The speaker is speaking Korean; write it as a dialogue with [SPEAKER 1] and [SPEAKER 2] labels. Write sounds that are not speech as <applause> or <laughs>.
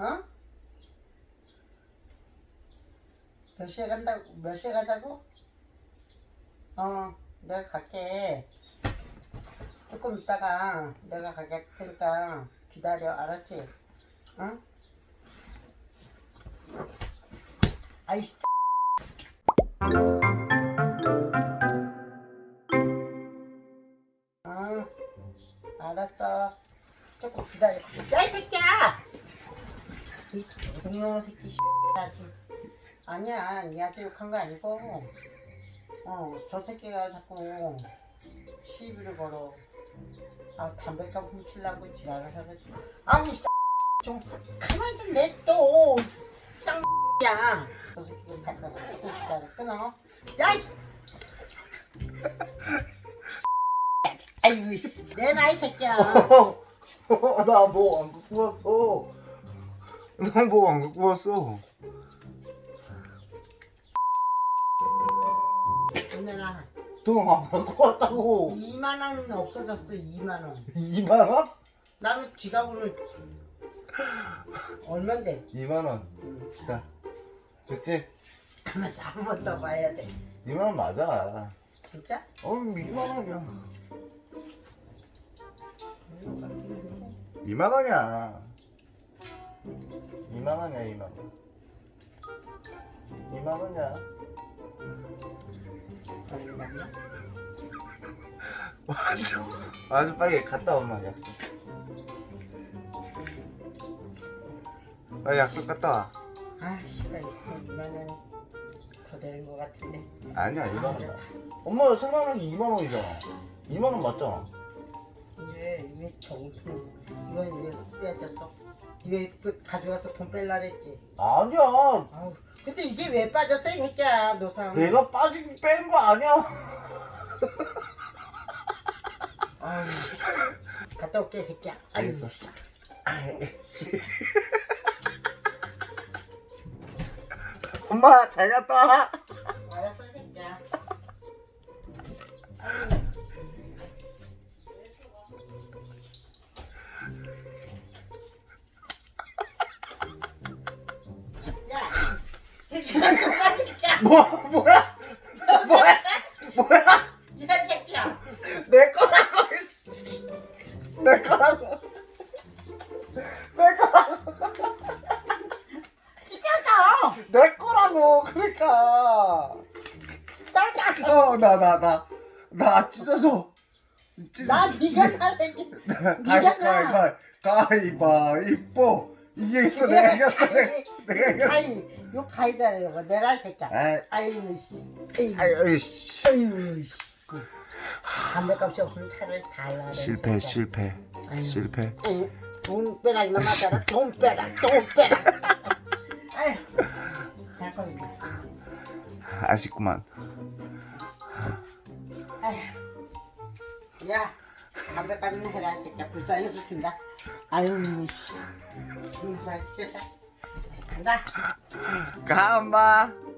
[SPEAKER 1] 어? 몇 시에 간다고? 몇 시에 가자고? 어, 내가 갈게. 조금 있다가 내가 가게 할 테니까 기다려, 알았지? 응? 아이씨. 응, 알았어. 조금 기다려. 야, 이 새끼야! 이 동영어 새끼 씨라지. 아니야, 니한테 욕한 거 아니고, 어, 저 새끼가 자꾸 시비를 걸어. 아, 담배값 훔치려고 지랄을. 아니, 쌍, 좀, 가만히 좀 냅둬. 쌍야. 저 새끼가 가져가서 조금 기다려. 끊어. 야, 이 <laughs> 아이고, 씨. 내 나이 새끼야. <laughs>
[SPEAKER 2] 나뭐 안 갖고 왔어. 나뭐안 갖고 왔어.
[SPEAKER 1] 오늘아,
[SPEAKER 2] 돈 안 갖고 왔다고.
[SPEAKER 1] 2만 원은 없어졌어, 2만 원.
[SPEAKER 2] 2만 원?
[SPEAKER 1] 나는 지갑으로 얼만데?
[SPEAKER 2] 2만 원. 자, 됐지?
[SPEAKER 1] 가만있어 한번 더 봐야 돼
[SPEAKER 2] 2만 원 맞아.
[SPEAKER 1] 진짜?
[SPEAKER 2] 어, 2만 원이야. 2만 원이야. 2만 원이야, 2만 원. 2만 원이야. 맞아. 아주 빨리 갔다 엄마 약속. 빨리 약속 갔다 와.
[SPEAKER 1] 아 씨발 2만 원더 되는 것 같은데
[SPEAKER 2] 아니야 2만 원. 엄마 생각나기 2만 원이잖아. 2만 원 맞잖아.
[SPEAKER 1] 근데 왜 정품 이건 왜 빼졌어? 이거 그 가져가서 돈 뺄라 그랬지
[SPEAKER 2] 아니야.
[SPEAKER 1] 아우 근데 이게 왜 빠졌어 이 새끼야 너 사람
[SPEAKER 2] 내가 빠진 뺀 거 아니야.
[SPEAKER 1] 아우 갔다 올게 이 새끼야
[SPEAKER 2] 알겠어. <laughs> 엄마 잘 갔다 와.
[SPEAKER 1] 이 새끼야,
[SPEAKER 2] 뭐 뭐야? 뭐야? 뭐야?
[SPEAKER 1] 이 새끼야.
[SPEAKER 2] 내 거라고. 내 거라고. 내 거라고.
[SPEAKER 1] 진짜다.
[SPEAKER 2] 내 거라고. 그러니까.
[SPEAKER 1] 짱짱.
[SPEAKER 2] 어나 나 나 나 찢어서. 찢-
[SPEAKER 1] 나 네가 나 새끼. 네가 나.
[SPEAKER 2] 가위 가위바위보 이게 있어 내가 이겼어 내가 내가
[SPEAKER 1] 가위, 요 가위잖아 요거 내라 이 새끼야.
[SPEAKER 2] 아이
[SPEAKER 1] 아이고 씨. 아이고,
[SPEAKER 2] 아이 씨
[SPEAKER 1] 아이고 씨. 담배값이 없으면 차라리 달라.
[SPEAKER 2] 실패
[SPEAKER 1] 새끼야.
[SPEAKER 2] 실패
[SPEAKER 1] 아유.
[SPEAKER 2] 실패
[SPEAKER 1] 응, 돈 빼라 이놈 맞아라. 돈 빼라. 돈 빼라. 아휴. 잠깐.
[SPEAKER 2] 아쉽구만
[SPEAKER 1] 아휴. 야, 담배값이나 해라 이 새끼야. 불쌍해서 준다. 아유 씨. 불쌍해.
[SPEAKER 2] 가 엄마
[SPEAKER 1] 아유,